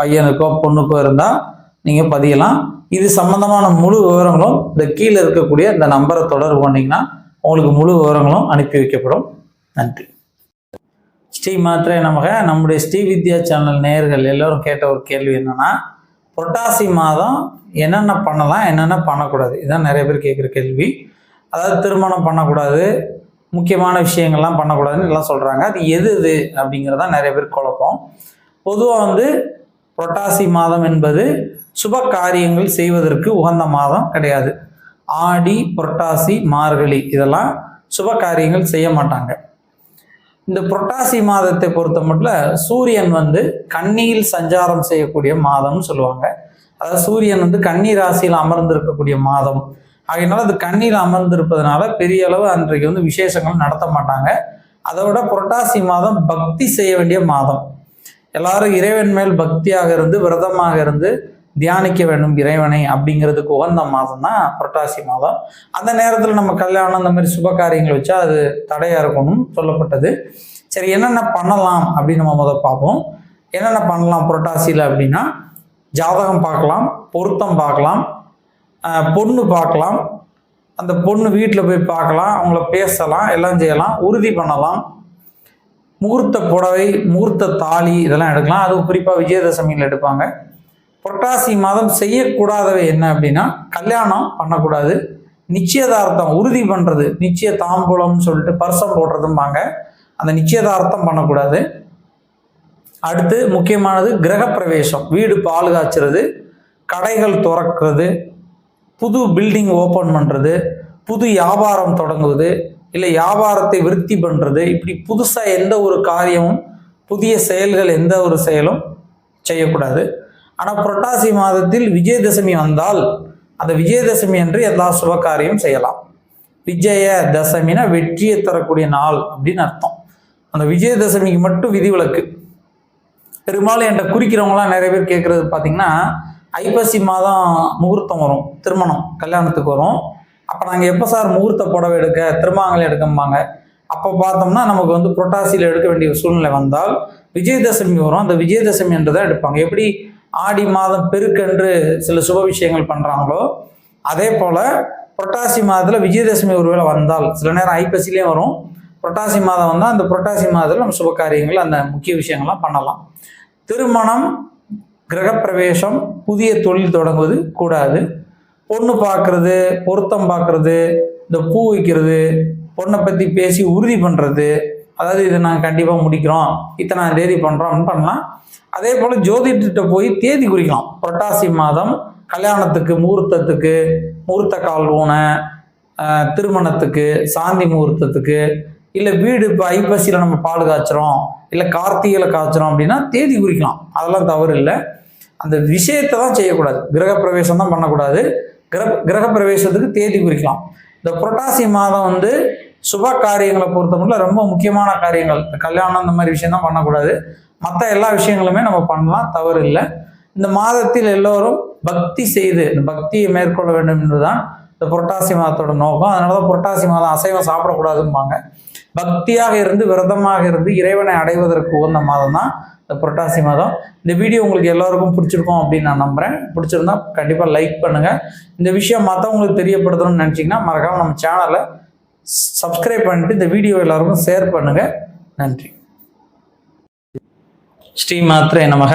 பையனுக்கோ பொண்ணுக்கோ இருந்தால் நீங்கள் பதியலாம். இது சம்பந்தமான முழு விவரங்களும் இந்த கீழே இருக்கக்கூடிய இந்த நம்பரை தொடர்பு பண்ணிங்கன்னா உங்களுக்கு முழு விவரங்களும் அனுப்பி வைக்கப்படும். நன்றி. ஸ்ரீ மாத்திரை நமக. நம்முடைய ஸ்ரீ வித்யா சேனல் நேயர்கள் எல்லோரும் கேட்ட ஒரு கேள்வி என்னென்னா புரட்டாசி மாதம் என்னென்ன பண்ணலாம் என்னென்ன பண்ணக்கூடாது? இதுதான் நிறைய பேர் கேட்குற கேள்வி. அதாவது திருமணம் பண்ணக்கூடாது முக்கியமான விஷயங்கள்லாம் பண்ணக்கூடாதுன்னு எல்லாம் சொல்கிறாங்க அது எது இது அப்படிங்கிறதான் நிறைய பேர் குழப்பம். பொதுவாக வந்து புரட்டாசி மாதம் என்பது சுப காரியங்கள் செய்வதற்கு உகந்த மாதம் கிடையாது. ஆடி புரட்டாசி மார்கழி இதெல்லாம் சுப காரியங்கள் செய்ய மாட்டாங்க. இந்த புரட்டாசி மாதத்தை பொறுத்த மட்டும் சூரியன் வந்து கண்ணியில் சஞ்சாரம் செய்யக்கூடிய மாதம்னு சொல்லுவாங்க. அதாவது சூரியன் வந்து கன்னி ராசியில் அமர்ந்திருக்கக்கூடிய மாதம். ஆகையினால அது கண்ணியில் அமர்ந்திருப்பதனால பெரிய அளவு அன்றைக்கு வந்து விசேஷங்கள் நடத்த மாட்டாங்க. அதை விட புரட்டாசி மாதம் பக்தி செய்ய வேண்டிய மாதம். எல்லாரும் இறைவன் மேல் பக்தியாக இருந்து விரதமாக இருந்து தியானிக்க வேண்டும் இறைவனை அப்படிங்கிறதுக்கு உகந்த மாதம் தான் புரட்டாசி மாதம். அந்த நேரத்தில் நம்ம கல்யாணம் அந்த மாதிரி சுப காரியங்கள் வச்சா அது தடையாக இருக்கணும்னு சொல்லப்பட்டது. சரி என்னென்ன பண்ணலாம் அப்படின்னு நம்ம முதல் பார்ப்போம். என்னென்ன பண்ணலாம் புரட்டாசியில் அப்படின்னா ஜாதகம் பார்க்கலாம் பொருத்தம் பார்க்கலாம் பொண்ணு பார்க்கலாம். அந்த பொண்ணு வீட்டில் போய் பார்க்கலாம் அவங்கள பேசலாம் எல்லாம் செய்யலாம் உறுதி பண்ணலாம். முகூர்த்த புடவை முகூர்த்த தாலி இதெல்லாம் எடுக்கலாம். அதுவும் குறிப்பாக விஜயதசமியில் எடுப்பாங்க. புரட்டாசி மாதம் செய்யக்கூடாதவை என்ன அப்படின்னா கல்யாணம் பண்ணக்கூடாது. நிச்சயதார்த்தம் உறுதி பண்ணுறது நிச்சய தாம்பூலம்னு சொல்லிட்டு பர்சம் போடுறதும்பாங்க. அந்த நிச்சயதார்த்தம் பண்ணக்கூடாது. அடுத்து முக்கியமானது கிரகப்பிரவேசம். வீடு பால் காய்ச்சறது கடைகள் திறக்கிறது புது பில்டிங் ஓப்பன் பண்ணுறது புது வியாபாரம் தொடங்குவது இல்லை வியாபாரத்தை விருத்தி பண்ணுறது இப்படி புதுசாக எந்த ஒரு காரியமும் புதிய செயல்கள் எந்த ஒரு செயலும் செய்யக்கூடாது. ஆனால் புரட்டாசி மாதத்தில் விஜயதசமி வந்தால் அந்த விஜயதசமி அன்று எல்லா சுப காரியம் செய்யலாம். விஜய தசமினா வெற்றியை தரக்கூடிய நாள் அப்படின்னு அர்த்தம். அந்த விஜயதசமிக்கு மட்டும் விதிவிலக்கு. பெரும்பாலும் என்கிட்ட குறிக்கிறவங்களாம் நிறைய பேர் கேட்குறது பார்த்தீங்கன்னா ஐப்பசி மாதம் முகூர்த்தம் வரும் திருமணம் கல்யாணத்துக்கு வரும். அப்போ நாங்கள் எப்போ சார் முகூர்த்த புடவை எடுக்க திருமாங்கலை எடுக்கம்பாங்க? அப்போ பார்த்தோம்னா நமக்கு வந்து புரட்டாசியில் எடுக்க வேண்டிய சூழ்நிலை வந்தால் விஜயதசமி வரும். அந்த விஜயதசமி என்று தான் எடுப்பாங்க. எப்படி ஆடி மாதம் பெருக்கென்று சில சுப விஷயங்கள் பண்ணுறாங்களோ அதே போல் புரட்டாசி மாதத்தில் விஜயதசமி ஒருவேளை வந்தால் சில நேரம் ஐப்பசிலையும் வரும். புரட்டாசி மாதம் வந்தால் அந்த புரட்டாசி மாதத்தில் நம்ம சுப காரியங்கள் அந்த முக்கிய விஷயங்கள்லாம் பண்ணலாம். திருமணம் கிரகப்பிரவேசம் புதிய தொழில் தொடங்குவது கூடாது. பொண்ணு பார்க்கறது பொருத்தம் பார்க்கறது இந்த பூ வைக்கிறது பொண்ணை பற்றி பேசி உறுதி பண்ணுறது அதாவது இதை நாங்கள் கண்டிப்பாக முடிக்கிறோம் இத்தனை தேதி பண்ணுறோம்னு பண்ணலாம். அதே போல் ஜோதிட்ட போய் தேதி குறிக்கலாம். புரட்டாசி மாதம் கல்யாணத்துக்கு முகூர்த்தத்துக்கு முகூர்த்த கால் ஊனை திருமணத்துக்கு சாந்தி முகூர்த்தத்துக்கு இல்லை வீடு இப்போ ஐப்பசியில் நம்ம பால் காய்ச்சுறோம் இல்லை கார்த்திகையில் காய்ச்சுறோம் அப்படின்னா தேதி குறிக்கலாம். அதெல்லாம் தவறு இல்லை. அந்த விஷயத்தை தான் செய்யக்கூடாது. கிரகப்பிரவேசம் தான் பண்ணக்கூடாது. கிரக கிரகப்பிரவேசத்துக்கு தேதி குறிக்கலாம். இந்த புரட்டாசி மாதம் வந்து சுப காரியங்களை பொறுத்தமட்டில் ரொம்ப முக்கியமான காரியங்கள். இந்த கல்யாணம் இந்த மாதிரி விஷயம் தான் பண்ணக்கூடாது. மற்ற எல்லா விஷயங்களுமே நம்ம பண்ணலாம் தவறு இல்லை இந்த மாதத்தில் எல்லோரும் பக்தி செய்து இந்த பக்தியை மேற்கொள்ள வேண்டும் என்றுதான் இந்த புரட்டாசி மாதத்தோட நோக்கம். அதனால தான் புரட்டாசி மாதம் அசைவம் சாப்பிடக்கூடாதும்பாங்க. பக்தியாக இருந்து விரதமாக இருந்து இறைவனை அடைவதற்கு உகந்த மாதம் தான் இந்த புரட்டாசி மாதம். இந்த வீடியோ உங்களுக்கு எல்லாருக்கும் பிடிச்சிருக்கும் அப்படின்னு நான் நம்புகிறேன் பிடிச்சிருந்தா கண்டிப்பாக லைக் பண்ணுங்கள் இந்த விஷயம் மற்றவங்களுக்கு தெரியப்படுத்தணும்னு நினச்சிங்கன்னா மறக்காமல் நம்ம சேனலை சப்ஸ்கிரைப் பண்ணிட்டு இந்த வீடியோ எல்லாருக்கும் ஷேர் பண்ணுங்கள் நன்றி. ஸ்ரீ மாத்திரை நமக.